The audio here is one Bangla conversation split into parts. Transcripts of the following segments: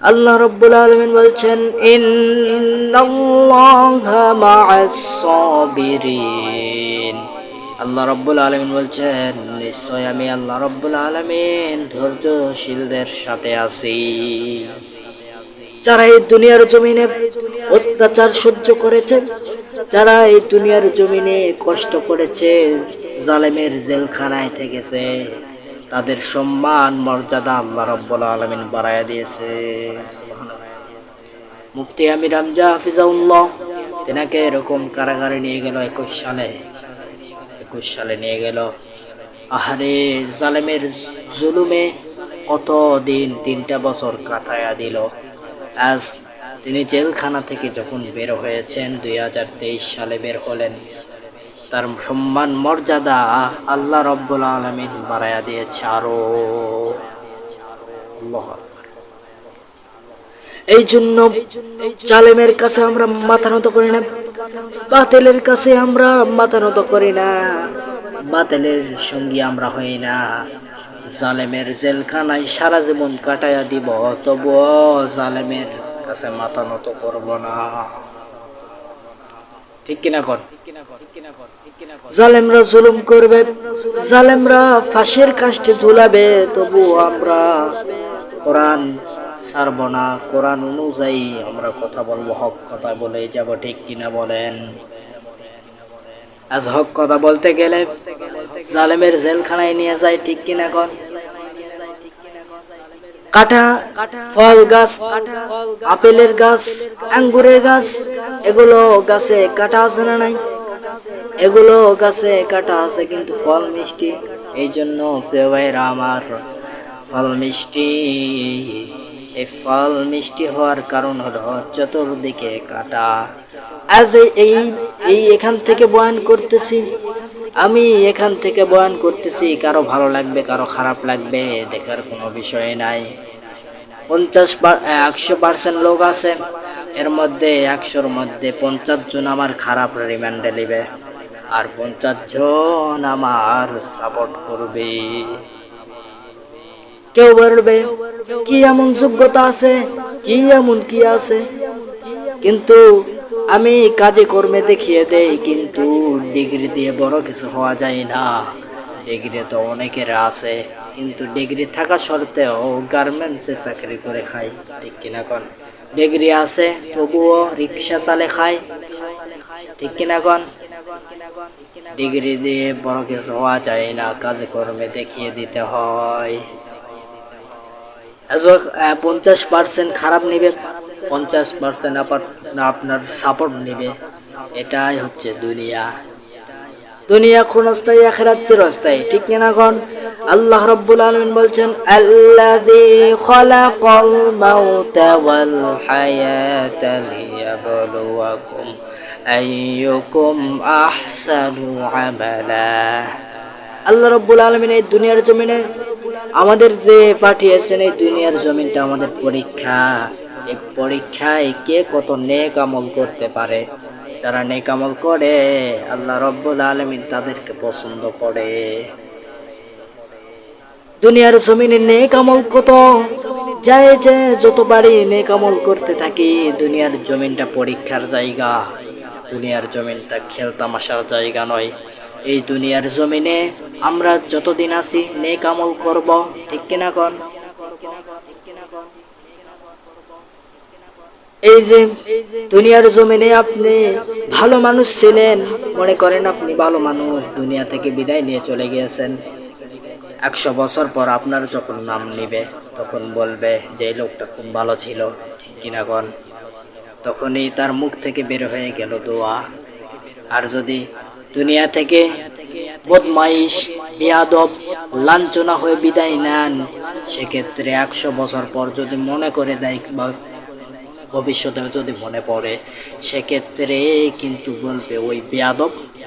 আল্লাহ রব্বুল আলমিন বলছেন আল্লাহ রব্বুল আলমিন বলছেন, নিশ্চয় আমি আল্লাহ রব্বুল আলমিন ধৈর্যশীলদের সাথে আছি। যারা এই দুনিয়ার জমিনে অত্যাচার সহ্য করেছে, যারা এই দুনিয়ার জমিনে কষ্ট করেছে, জালেমের জেলখানায় থেকেছে তাদের সম্মান, মর্যাদা আল্লাহ রব্বুল আলমিন বাড়াইয়া দিয়েছে। মুফতি আমির আমজা হাফিজাউল্লাহ, তেনাকে এরকম কারাগারে নিয়ে গেল একুশ সালে। একুশ সালে নিয়ে গেল। আহারে জালেমের জুলুমে কত দিন তিনটা বছর কাটায়া দিল। আজ তিনি জেলখানা থেকে যখন বের হয়েছেন, দুই হাজার তেইশ সালে বের হলেন। তার সম্মান, মর্যাদা আল্লাহ রব্বুল আলমিন বাড়াইয়া দিয়েছে আরও। এই জন্য জালেমের কাছে আমরা মাথা নত করি না, বাতেলের কাছে আমরা মাথা নত করি না, বাতেলের সঙ্গী আমরা হই না। জালেমের জেলখানায় সারা জীবন কাটাইয়া দিব, তবুও জালেমের কাছে মাথা নত করব না। ঠিক কিনা কর। জালেমরা জুলুম করবে, জালেমরা ফাঁসির কাষ্টে ঝুলাবে, তবু আমরা কোরআন ছাড়ব না। কোরআন অনুযায়ী আমরা কথা বলব। হক কথা বলে যাব, ঠিক কিনা বলেন? আজ হক কথা বলতে গেলে জালেমের জেলখানায় নিয়ে যায় ঠিক কিনা কন কাটা, ফল গাছ, আপেলের গাছ, আঙ্গুরের গাছ এগুলো গাছে কাটা আছে না নাই? এগুলো গাছে কাটা আছে কিন্তু ফল মিষ্টি। এই জন্য আমার ফল মিষ্টি, এই ফল মিষ্টি হওয়ার কারণ হলো চতুর্দিকে কাটা। আজ এই এই এখান থেকে বয়ান করতেছি। আমি এখান থেকে বয়ান করতেছি, কারও ভালো লাগবে, কারও খারাপ লাগবে, দেখার কোনো বিষয় নাই। পঞ্চাশ একশো পার্সেন্ট লোক আছে, এর মধ্যে একশোর মধ্যে পঞ্চাশ জন আমার খারাপ রিমান্ডে নেবে। আর পঞ্চাশ জন আমার সাপোর্ট করবে। কেউ বলবে, কি এমন যোগ্যতা আছে, কি এমন কি আছে? কিন্তু আমি কাজে কর্মে দেখিয়ে দেই, কিন্তু ডিগ্রি দিয়ে বড় কিছু হওয়া যায় না। ডিগ্রি তো অনেকের আছে। কিন্তু ডিগ্রি থাকা সত্ত্বেও গার্মেন্টসে চাকরি করে খায়, ঠিক কিনা কন? ডিগ্রি আছে, তবুও রিক্সা চালে খায়, ঠিক কিনা কন? ডিগ্রি দিয়ে বড় কিছু হওয়া যায় না কাজে কর্মে দেখিয়ে দিতে হয়। পঞ্চাশ পার্সেন্ট খারাপ নেবে, পঞ্চাশ পার্সেন্ট আপনার সাপোর্ট নেবে। এটাই হচ্ছে দুনিয়া। দুনিয়া ক্ষণস্থায়ী, আখেরাত চিরস্থায়ী, ঠিক কিনা কোন? আল্লাহ রাব্বুল আলমিন বলছেন আমালা। আল্লাহ রাব্বুল আলমিন এই দুনিয়ার জমিনে আমাদের যে পাঠিয়েছেন, এই দুনিয়ার জমিনটা আমাদের পরীক্ষা। এই পরীক্ষায় কে কত নেক আমল করতে পারে? যারা নেক আমল করে, আল্লাহ রব্বুল আলমিন তাদেরকে পছন্দ করে। দুনিয়ার জমিনে নেক আমল কত? যায় যে যত পারি নেক আমল করতে থাকি, দুনিয়ার জমিনটা পরীক্ষার জায়গা। দুনিয়ার জমিনটা খেলতামাশার জায়গা নয়। এই দুনিয়ার জমিনে আমরা যতদিন আছি নেক আমল করব, ঠিক কিনা কন? এই যে দুনিয়ার জমিনে আপনি ভালো মানুষ ছিলেন, মনে করেন আপনি ভালো মানুষ, দুনিয়া থেকে বিদায় নিয়ে চলে গিয়েছেন। একশো বছর পর আপনার যখন নাম নিবে, তখন বলবে যে, এই লোকটা খুব ভালো ছিল, ঠিক কিনা কন? তখনই তার মুখ থেকে বের হয়ে গেল দোয়া। আর যদি দুনিয়া থেকে বদমাইশ, বিয়াদব, লাঞ্ছনা হয়ে বিদায় নেন, সেক্ষেত্রে একশো বছর পর যদি মনে করে দেয় বা ভবিষ্যতে যদি মনে পড়ে, সেক্ষেত্রে কিন্তু বলবে, ওই বেয়াদব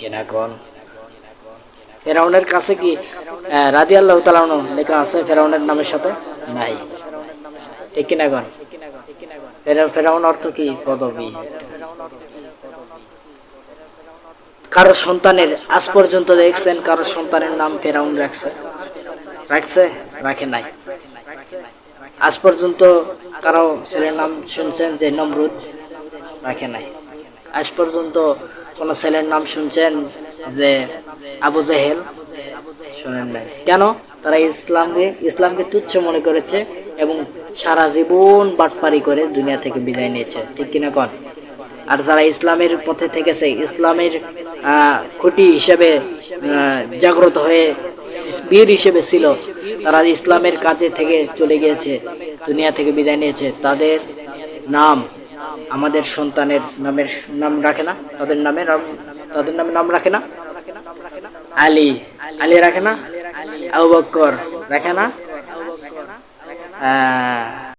ঠিক কিনা কোন? ফেরাউনের কাছে কি রাদি আল্লাহ তালানো লেখা আছে ফেরাউনের নামের সাথে? নাই। ঠিক কিনা কোন? ফেরা- ফেরাউন অর্থ কি? পদবী। কারও সন্তানের আজ পর্যন্ত দেখছেন, কারও সন্তানের নাম ফেরাউন রাখছে। রাখছে? রাখে নাই। আজ পর্যন্ত কারও ছেলের নাম শুনছেন যে নমরুদ? রাখে নাই। আজ পর্যন্ত কোন ছেলের নাম শুনছেন যে আবু জেহেল? শোনেন নাই। কেন? তারা ইসলামকে ইসলামকে তুচ্ছ মনে করেছে এবং সারা জীবন বাটপারি করে দুনিয়া থেকে বিদায় নিয়েছে। ঠিক কিনা কন? আর যারা ইসলামের পথে থেকেছে, ইসলামের খুঁটি হিসেবে জাগ্রত হয়ে বীর হিসেবে ছিল, তারা ইসলামের কাজে থেকে চলে গিয়েছে, দুনিয়া থেকে বিদায় নিয়েছে। তাদের নাম আমাদের সন্তানের নামের নাম রাখে না, তাদের নামে তাদের নামে নাম রাখে না। আলী আলী রাখে না? আবু বক্কর রাখে না?